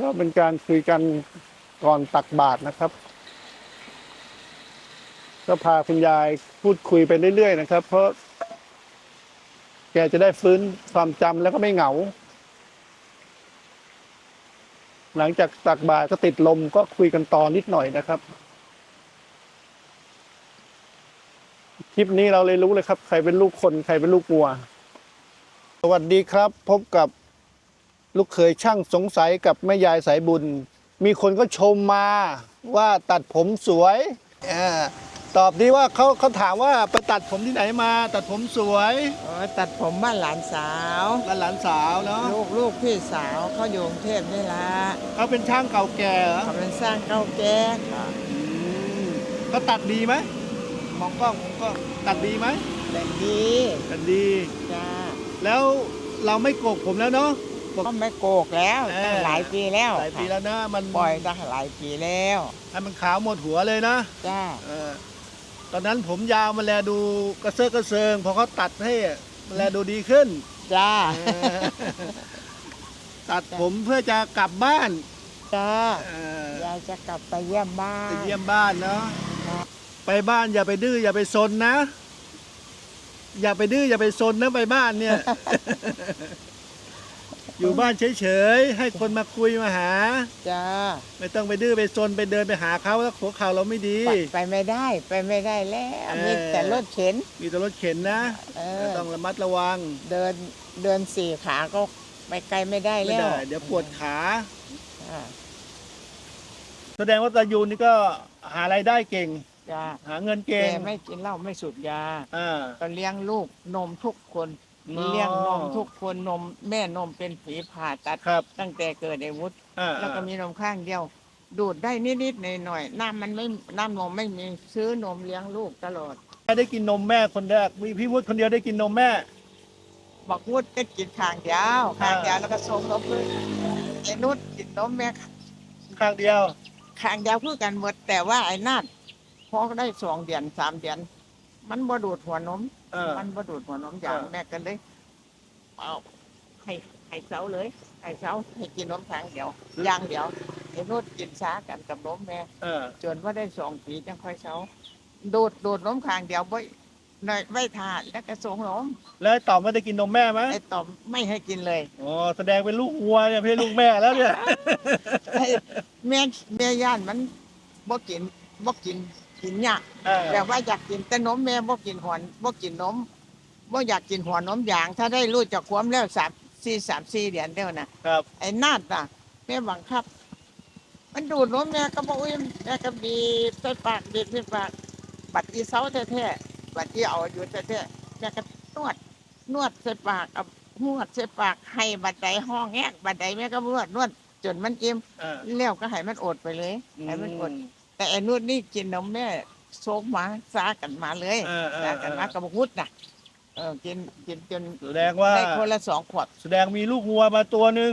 ก็เป็นการคุยกันก่อนตักบาตรนะครับ ก็พาคุณยายพูดคุยไปเรื่อยๆนะครับ เพราะ แกจะได้ฟื้นความจำแล้วก็ไม่เหงา หลังจากตักบาตรก็ติดลมก็คุยกันต่อนิดหน่อยนะครับคลิปนี้เราเลยรู้เลยครับ ใครเป็นลูกคนใครเป็นลูกวัว สวัสดีครับ พบกับ ลูกเขยช่างสงสัยกับแม่ยายสายบุญ มีคนก็ชมมาว่าตัดผมสวยอาตอบดีว่าเขาเขาถามว่าไปตัดผมที่ไหนมา ตัดผมสวยอ๋อตัดผมบ้านหลานสาวแล้วหลานสาวเนาะลูกลูกพี่สาวเขาอยู่กรุงเทพนี่ละเขาเป็นช่างเก่าแก่เหรอเขาเป็นสร้างเก้าแก่ค่ะอืมเขาตัดดีไหมมองกล้องมองกล้องตัดดีไหมแต่ดีตัดดีจ้าแล้วเราไม่โกกผมแล้วเนาะ ก็ไม่โกกแล้วเออ ตั้งหลายปีแล้วหลายปีแล้วนะมันปล่อยตั้งหลายปีแล้วให้มันขาวหมดหัวเลยนะจ้าเออตอนนั้นผมยาวมาแลดูกระเซาะกระเซิงพอเขาตัดให้มันแลดูดีขึ้นจ้าเออตัดผมเพื่อจะกลับบ้านจ้าเออยายจะกลับไปเยี่ยมบ้าน ไปเยี่ยมบ้านเนาะครับ ไปบ้านอย่าไปดื้ออย่าไปซนนะ อย่าไปดื้ออย่าไปซนนะไปบ้านเนี่ย อยู่บ้านเฉยๆ ให้คนมาคุยมาหา จ้าไม่ต้องไปดื้อไปซนไปเดินไปหาเขาแล้วหัวเข่าเราไม่ดี ไปไปไม่ได้ไปไม่ได้แล้วเออ มีแต่รถเข็น มีแต่รถเข็นนะเออ ต้องระมัดระวังเดินเดินสี่ขาก็ไปไกลไม่ได้ไม่แล้วได้เดี๋ยวปวดขา อ่าแสดงว่าตายูนนี่ก็หารายได้เก่ง จ้าหาเงินแกเก่งไม่กินเหล้าไม่สูบยาอ่าก็เลี้ยงลูกนมทุกคนอ๋อ เลี้ยงนมทุกคนนมแม่นมเป็นฝีผ่าตัด ครับ ตั้งแต่เกิดไอ้วุฒิอ่าแล้วก็มีนมข้างเดียว ดูดได้นิดๆหน่อยๆน้ำมันไม่น้ำนมไม่มีซื้อนมเลี้ยงลูกตลอด ได้กินนมแม่คนแรกมีพี่วุฒิคนเดียวได้กินนมแม่ บอกวุฒิก็กินข้างเดียวข้างเดียวแล้วก็ส่งนมเลยไอ้นุชกินนมแม่ข้างเดียว ข้างเดียวคือกันหมดแต่ว่าไอ้นาดพอได้สองเดือนสามเดือนมันบ่ดูดหัวนม เออ มันบ่ดูดหัวนมอย่างเออ แม่ก็เลยเอาให้ให้เสาเลยให้เสาให้กินนมทางเดียวอย่างเดียวไอ้นุชกินช้ากันกับนมแม่ เออ จนว่าได้สองปีจังค่อยเสาดูดดูดนมข้างเดียวบ่หน่อยไม่ทานแล้วก็ส่งนมแล้วต่อไม่ได้กินนมแม่ไหมไอ้ต่อมไม่ให้กินเลย อ๋อแสดงเป็นลูกวัวเนี่ยไม่ใช่ลูกแม่แล้วเนี่ยไอ้แม่แม่ย่านมันบ่กินบ่กิน กินยากเออแบบว่าอยากกินแต่นมแม่บ่กินหอนบ่กินนมบ่อยากกินหัวนมอย่าง ถ้าได้รู้จักความแล้วสามสี่สามสี่เดือนเดียวนะครับ ไอ้นาดน่ะแม่บังคับ มันดูดนมแม่ก็บอกอุ้ยแม่ก็บีบใส่ปากบีบใส่ปากบัดอีเซาแท้ๆบัดอีเอาอยู่แท้ๆแม่ก็นวด นวดใส่ปากเอานวดใส่ปากให้บัดใดห้องแงกบัดใดแม่ก็นวดนวดจนมันอิ่มเออแล้วก็ให้มันอดไปเลยให้มันอด แต่ไอ้นู่นนี่กินนมแม่โซกมาซากันมาเลยเออเออซากันมากับวุฒน่ะเออกินกินจนแสดงว่า ได้คนละสองขวดแสดงมีลูกวัวมาตัวหนึ่ง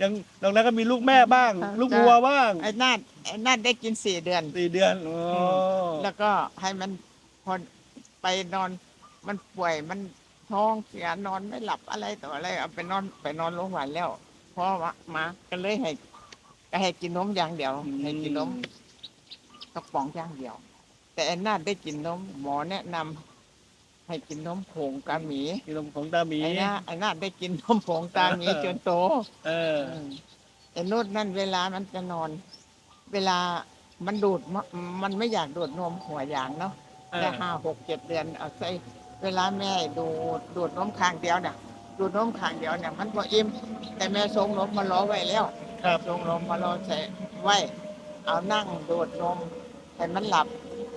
ยังตรงนั้นก็มีลูกแม่บ้าง ลูกวัวบ้างไอ้นั่นไอ้นั่นได้กินสี่เดือน สี่เดือนอ๋ออแล้วก็ให้มันพอไปนอนมันป่วยมันท้องเสียนอนไม่หลับอะไรต่ออะไรเอาไปนอนไปนอนโรงพยาบาลแล้วพอมามาก็เลยให้ ก็ให้กินนมอย่างเดียว ให้กินนมกระป๋องอย่างเดียว แต่ไอ้นั่นได้กินนมหมอแนะนำให้กินนมผงกาหมีมีนมของตาหมี ไอ้น่าไอ้น่าได้กินนมผงตาหมีจนโต เออมไอ้นู่นนั่นเวลามันจะนอน เวลามันดูดมะมันไม่อยากดูดนมหัวอย่างเนาะเออ ได้ห้าหกเจ็ดเดือนเอาใส่เวลาแม่ดูดดูดนมข้างเดียวเนี่ยดูดนมข้างเดียวเนี่ยมันพออิ่มแต่แม่ส่งนมมารอไว้แล้ว ครับส่งนมมารอใส่ไว้ เอานั่งดูดนมให้มันหลับ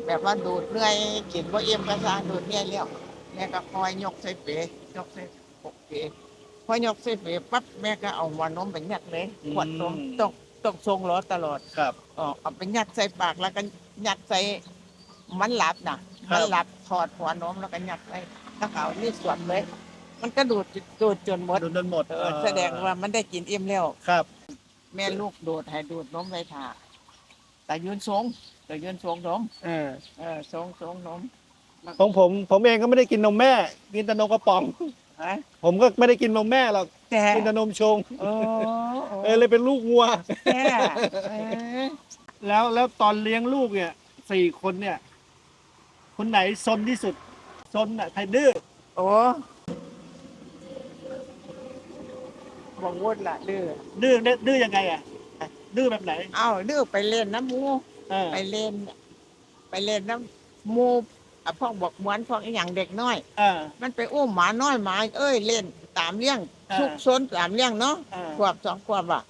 แบบว่าดูดเหนื่อยกินว่าอิ่มก็ซาดูดเหนื่อยแล้วแม่ก็คอยยกใส่เป๋ยกใส่ปกเป๋พอยกใส่เป๋ปั๊บแม่ก็เอาหัวนมไปยัดเลยขวดนมต้องต้องทรงรอตลอดครับอ๋อเอาไปยัดใส่ปากแล้วก็ยัดใส่มันหลับน่ะครับมันหลับถอดหัวนมแล้วก็ยัดใส่แล้วก็เอานี่สวมเลย มันก็ดูดดูดจนหมดโดนจนหมดเออแสดงว่ามันได้กินอิ่มแล้วครับ แม่ลูกดูดให้ดูดนมไว้ถ่าแต่ยืนทรงแต่ยืนทรงนมเออเออทรงทรงนมของผม ผมเองก็ไม่ได้กินนมแม่กินแต่นมกระป๋องฮะผมก็ไม่ได้กินนมแม่หรอกแต่กินแต่นมชงโอ้เออเลยเป็นลูกวัวแต่เออแล้วแล้วตอนเลี้ยงลูกเนี่ยสี่คนเนี่ย คนไหนซนที่สุดซนอะใครดื้อโอ้ บอกวดละดื้อดื้อเนี่ยดื้อยังไงอะดื้อแบบไหนเอ้าดื้อไปเล่นน้ำหมูเออไปเล่น ไปเล่นน้ำหมูอะพวกบอกมวนพวกอหย่างเด็กน้อย เออ มันไปอุ้มหมาน้อยหมาเอ้ยเล่นตามเลี้ยงอ่าทุกซนตามเลี้ยงเนาะเออขวบสองขวบอะ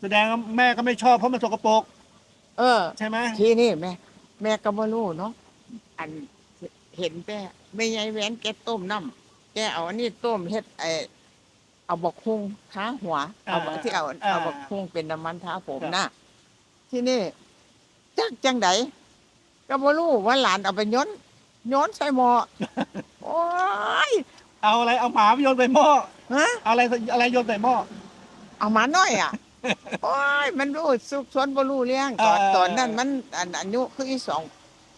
แสดงว่าแม่ก็ไม่ชอบเพราะมันสกปรกเออ ใช่ไหมทีนี่แม่แม่ก็บ่รู้เนาะอันเห็นแต่ไม่ใหญ่แหวนแกต้มน้ำแกเอาอันนี้ต้มเฮ็ดไอ เอาบักฮุงท้าหัว เอาบักที่เอาเอาบักฮุงเป็นน้ำมันท้าผมนะที่นี่จักจังไดก็บ่รู้ว่าหลานเอาไปย้อนย้อนใส่หม้อโอ้ยเอาอะไรเอาหมาไปโยนใส่หม้อฮะเอาอะไรอะไรโยนใส่หม้อเอาหมาน้อยอะโอ้ยมันรู้สุกสนบ่รู้เรื่องตอนเออตอนนั้นมันอันอายุคืออีสอง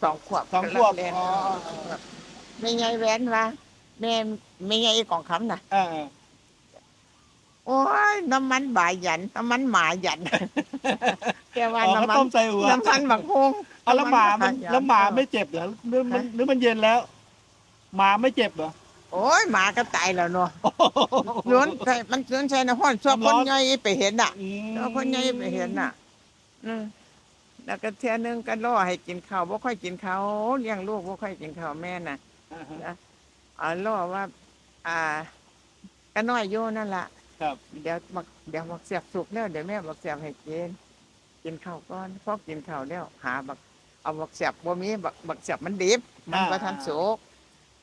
สองขวบสองขวบเรียนอ๋อไม่ไงแหวนวะแม่ไม่ไงของคำน่ะ เออเออ โอ้ย น้ำมันบ่ายหยัน น้ำมันหมาหยันแกว่าอ๋อเขาน้ำมันต้มใส่หัวน้ำมันบักฮงเอาแล้วหมามันหยัแล้วหมาไม่เจ็บเหรอหรือมันหรือมันเย็นแล้ว หมาไม่เจ็บเหรอโอ้ยหมาก็ตายแล้วเนาะย้อนใส่มันย้อนใส่น้ำห้อนชอบน้ำร้คอนนใหญ่ไปเห็นน่ะอืมชอบคนใหญ่ไปเห็นน่ะอืมแล้วก็เที่ยนึงก็ล่อให้กินข้าวบ่ค่อยกินข้าวเลี้ยงลูกบ่ค่อยกินข้าวแม่น่ะ อ่าฮะอ่าล่อว่า อ่า ก็น้อยโยนั่นล่ะ ครับ เดี๋ยวบักเดี๋ยวบักเสียบสุกแล้วเดี๋ยวแม่บักเสียบให้กินกินข้าวก่อนพอกินข้าวแล้วหาบักเอาบักเสียบบ่มีบักบักเสียบมันดิบมันบ่ทันสุก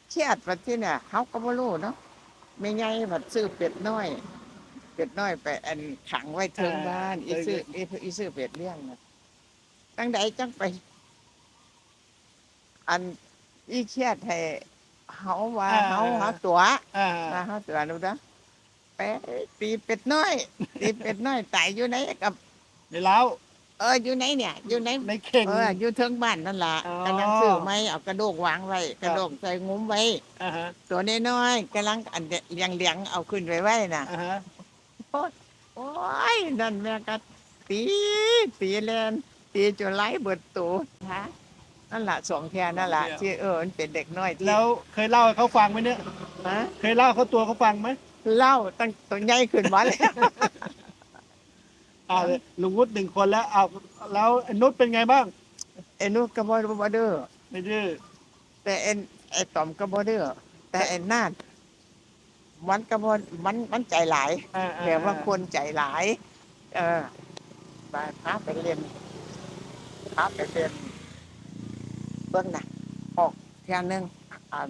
เครียดว่าที่เนี่ยเฮาก็บ่รู้เนาะไม่ไงบัดซื้อเป็ดน้อย เป็ดน้อยไปอันขังไว้เทิงบ้านอีซื้ออีอีซื้อเป็ดเลี้ยงน่ะตั้งใดจังไป อันอีเครียดให้เฮาว่าเฮาหาตัว อ่า มาเขาเตือนดูนะไป ตีเป็ดน้อย ตีเป็ดน้อยตายอยู่ไหนกับ ในเล้าเอออยู่ไหนเนี่ย อยู่ไหนในเข่ง เอออยู่เทิงบ้านนั่นล่ะอ๋อ กำลังซื้อไม้เอากระโดกวางไว้คกรับระโดกใส่งุ้มไว้ อ่าฮะตัวน้อยๆกำลังอันเลี้ยงเลี้ยงๆเอาขึ้นไว้ไว้น่ะ อ่าฮะโอ้ยนั่นแม่ก็ตีตีแลนตีจนไล่เบิดตัวฮะนั่นล่ะสองแค่นั่นล่ะที่เออมันเป็นเด็กน้อยที่แล้วเคยเล่าให้เขาฟังไหมเนี่ย ฮะเคยเล่าเขาตัวเขาฟังไหม เล่าตั้งตัวใหญ่ขึ้นมาแล้วอ่าลุงวุฒิหนึ่งคนแล้วเอาแล้วไอ้นุชเป็นไงบ้างไอ้นู้นก็บ่บ่เด้อไม่ดื้อแต่ไอ้ไอ้ตอมก็บ่เด้อแต่ไอ้นาดมันก็บ่มันมันใจหลายอ่าอ่แต่ว่าคนใจหลาย เออไปพาไปเรียนพาไปเรียนเบื้องหนังออกเที่ยนึงอ่าน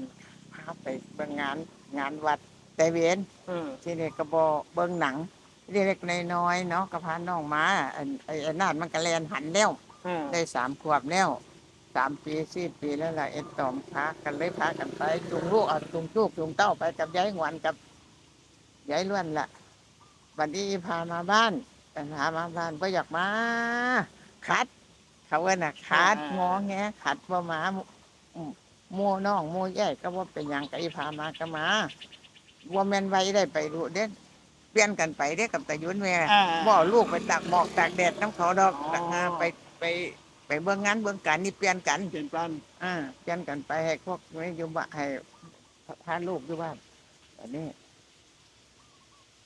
พาไปเบื้องงานงานวัด แต่เวียนเออที่นี่ก็บอเบิ่งหนังเล็กๆน้อยๆเนาะก็พาน้องมาอันไอ้ไอ้นาดมันก็แลนหันแล้วอ่าได้สามขวบแล้วสามปีสี่ปีแล้วล่ะเอ็ดตอมพากันเลยพากันไปจูงลูกเอาจูงลูกจูงเต้าไปกับยายหวนกับยายล้วนล่ะวันนี้พามาบ้านพามาบ้านก็อยากมาขัด เขาว่าน่ะขัดงอแงขัดว่ามาอืมหมู่น้องหมู่ใหญ่ก็ว่าเป็นหยังก็อีพามาก็มา ว่าแม่นไว้ได้ไปดูเด้เปลี่ยนกันไปเด้กับตายุนแม่อ่า บ่เอาลูกไปตากหมอกตากแดดน้ำเขาดอกอ๋อต่างหากไปไปไปเบื้องงานเบื้องการนี่เปลี่ยนกัน เปลี่ยนปลันอ่าเปลี่ยนกันไปให้พวกไม่อยู่บ้านให้พาลูกอยู่บ้านแบบนี้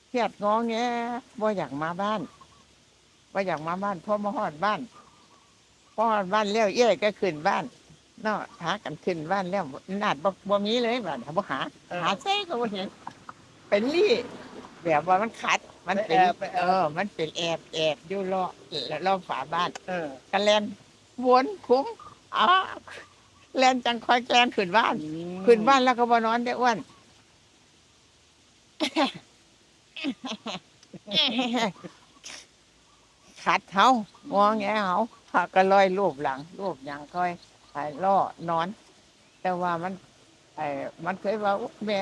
เครียดงอแงบ่อยากมาบ้านบ่อยากมาบ้านเพราะมาฮอดบ้านพอฮอดบ้านแล้วเอ้ยก็ขึ้นบ้านเนาะหากันขึ้นบ้านแล้วนาดบ่บ่มีเลยบ้านบ่หาเออหาเซ่ก็บ่เห็น เป็นลี่แบบว่ามันขัด มันเป็น ไปแอบไปแอบ เออ มันเป็นแอบแอบอยู่รอรอบฝาบ้านเออ กันแลนวนคุ้มอ๋อแลนจังคอยแกลนขึ้นบ้าน ขึ้นบ้านแล้วก็บ่นอนได้อ้วนขัดเฮางอแงเฮาพาก็ลอยรูปหลัง รูปหยังค่อยไปล่อนอน แต่ว่ามันไอ้มันเคยว่าอุ๊ยแม่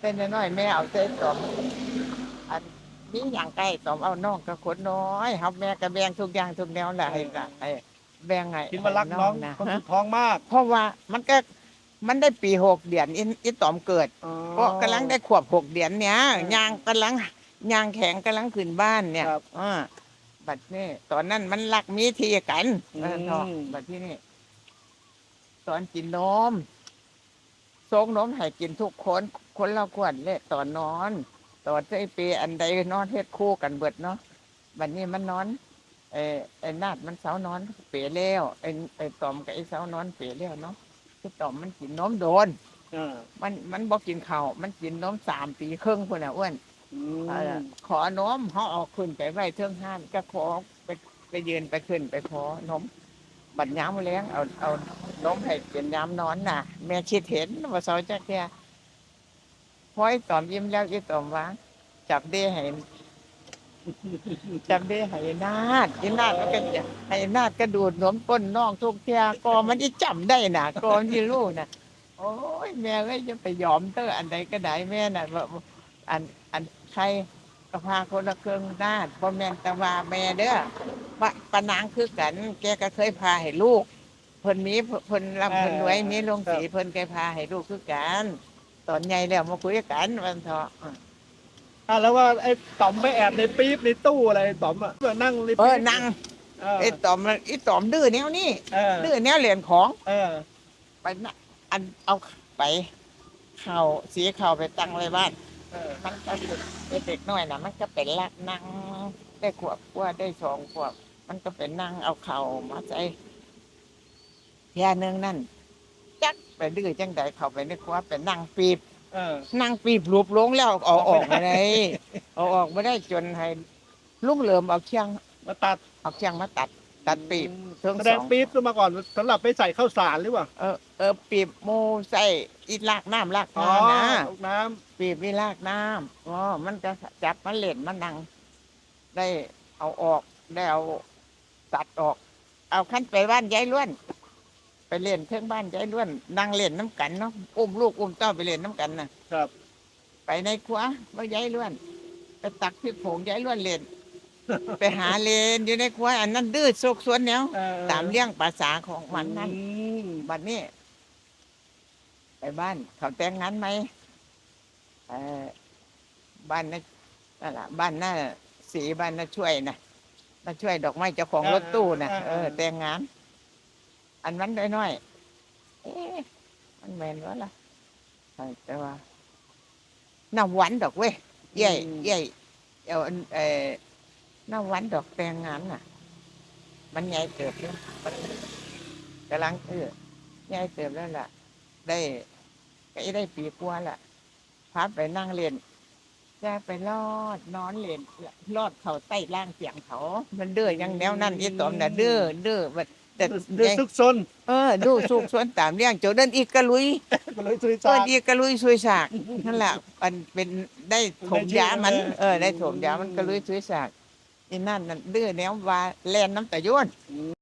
เป็นน้อยๆแม่เอาเส้นตอมอันนี้อย่างใกล้ตอมเอาน้องก็ขนน้อยครับแม่ก็แบ่งทุกอย่างทุกแนวแหละให้กะให้แบ่งให้คิดว่ารักน้องนะคนสุดท้องมาก เพราะว่ามันก็มันได้ปีหกเดือนอีอีตอมเกิดอ๋อก็กำลังได้ขวบหกเดือนเนี้ยเออยางกำลังยางแข็งกำลังขึ้นบ้านเนี่ยครับอ่าบัดนี้ตอนนั้นมันรักมีทีกันอืมเออเนาะบัดที่นี่ตอนกินนม โซกนมให้กินทุกคนคนละขวดเลยตอนนอนตอนไอ้ปีอันใดนอนเฮ็ดคู่กันเบิดเนาะบัดนี้มันนอนไอ้ไอ้นาดมันเสานอนเป๋แล้วไอ้ไอ้ตอมกับไอ้เสานอนเป๋แล้วเนาะไอ้ตอมมันกินนมโดนอ่ามันมันบอกกินข้าวมันกินนมสามปีครึ่งคนน่ะอ้วนอืเออมขอนมเขาเออกขึ้นไปไว้เทิงห้านก็ขอไปไปยืนไปขึ้นไปขอนม บัดย้ำเลี้ยงเอาเอาน้มให้กินย้ำนอนน่ะ แม่คิดเห็นว่าซอยจักแค่พอยตอมยิ้มแล้วยี่ตอมว่าจับเด้ให้จับเด้ให้นาดอีนาดมันก็จะให้นาดก็ดูดนมก้นน้องทุกเทียกอมันที่จำได้น่ะกอมันที่รู้น่ะ โอ้ยแม่เอ้ยจะไปยอมเตออันใดก็ได้แม่น่ะว่าอันอันใครก็พาคนละเครื่องนาดพ่อแม่นตะวาแม่เด้อ ปะปะนางคือกัน แกก็เคยพาให้ลูก เพิ่นมีเพิ่นรับเออเพิ่นรวยมีลงสีครับเพิ่นเคยพาให้ลูกคือกัน ตอนใหญ่แล้วมาคุยกันวันเถาะอ่าแล้วว่าไอ้ต๋อมไปแอบในปี๊บในตู้อะไรต๋อมอะนั่งในเอปี๊อบนั่งเออไอ้ตอมมันไอ้ตอมดื้อแนวนี้เออดื้อแนวเหรียญของเออไปนะอันเอาไปเข้าสีเข้าไปตั้งไว้บ้าน เออมันก็เป็นเด็กน้อยนะมันก็เป็นลักนั่งได้ขวบกว่าได้สองขวบ มันก็เป็นนั่งเอาเข่ามาใส่แค่นึงนั่นจักไปดื้อจังใดเข้าไปในครัวเป็นนั่งปีบเออ นั่งปีบรูปลงแล้วเอาออกมาได้เอาออกมาได้จนให้ลุงเหลิมเอาเชียงมาตัดเอาเชียงมาตัด ตัดปีบเทิงแสดงสองปี๊บขึ้นมาก่อนสำหรับไปใส่ข้าวสารหรือเปล่าเออเออปีบหมูใส่อีลากน้ำลากอ๋อน้ำนะ ลูกน้ปีบวิลากน้ำอ๋อ มันจะจับมันเล่นมันนั่งได้เอาออก ได้เอา ตัดออก เอาขั้นไปบ้านยายล้วน ไปเล่นเทิงบ้านยายล้วนนั่งเล่นน้ำกันเนาะอุ้มลูกอุ้มเต้าไปเล่นน้ำกันน่ะำครับ ไปในครัวว่ายายล้วนไปตักพริกผงยายล้วนเล่น ไปหาเล่นอยู่ในครัวอันนั้นดื้อโซกสวนแนวเออตามเลี้ยงภาษาของมันนั่น อืมบัดนี้ ไปบ้าน เขาแต่งงานไหมเออบ้านนั่นนั่นล่ะบ้านน่าสีบ้านน่าช่วยนะ น่าช่วยดอกไม้เจ้าของรถตู้นะเออแต่งงาน อันนั้นน้อยๆเอ๊ะมันแมนวะล่ะเออแต่ว่าน้ำหวานดอกเว้ยใหญ่ใหญ่เอาอันเออน้ำหวานดอกแต่งงานน่ะ มันใหญ่เติบเลยมันกำลังเออใหญ่เติบแล้วล่ะ ได้ก็ได้ปีกว่าละพาไปนั่งเล่นแจะไปลอดนอนเล่นลอดเขาใต้ล่างเสียงเขา มันเด้อยังแนวนั้นอีตอมน่ะเด้อเด้อมันแต่ดื้อซุกซนเออดูสุกสวนตามเลี้ยงโจเดินอีกกะลุยก็เลยซุยเอซาออีกกะลุยซุยสากนั่นแหละมันเป็นได้ถมยามัน เออได้ถมยามันกะลุยซุยสากอีนั่นนั่นเด้อแนวว่าแลนน้ำตะโยน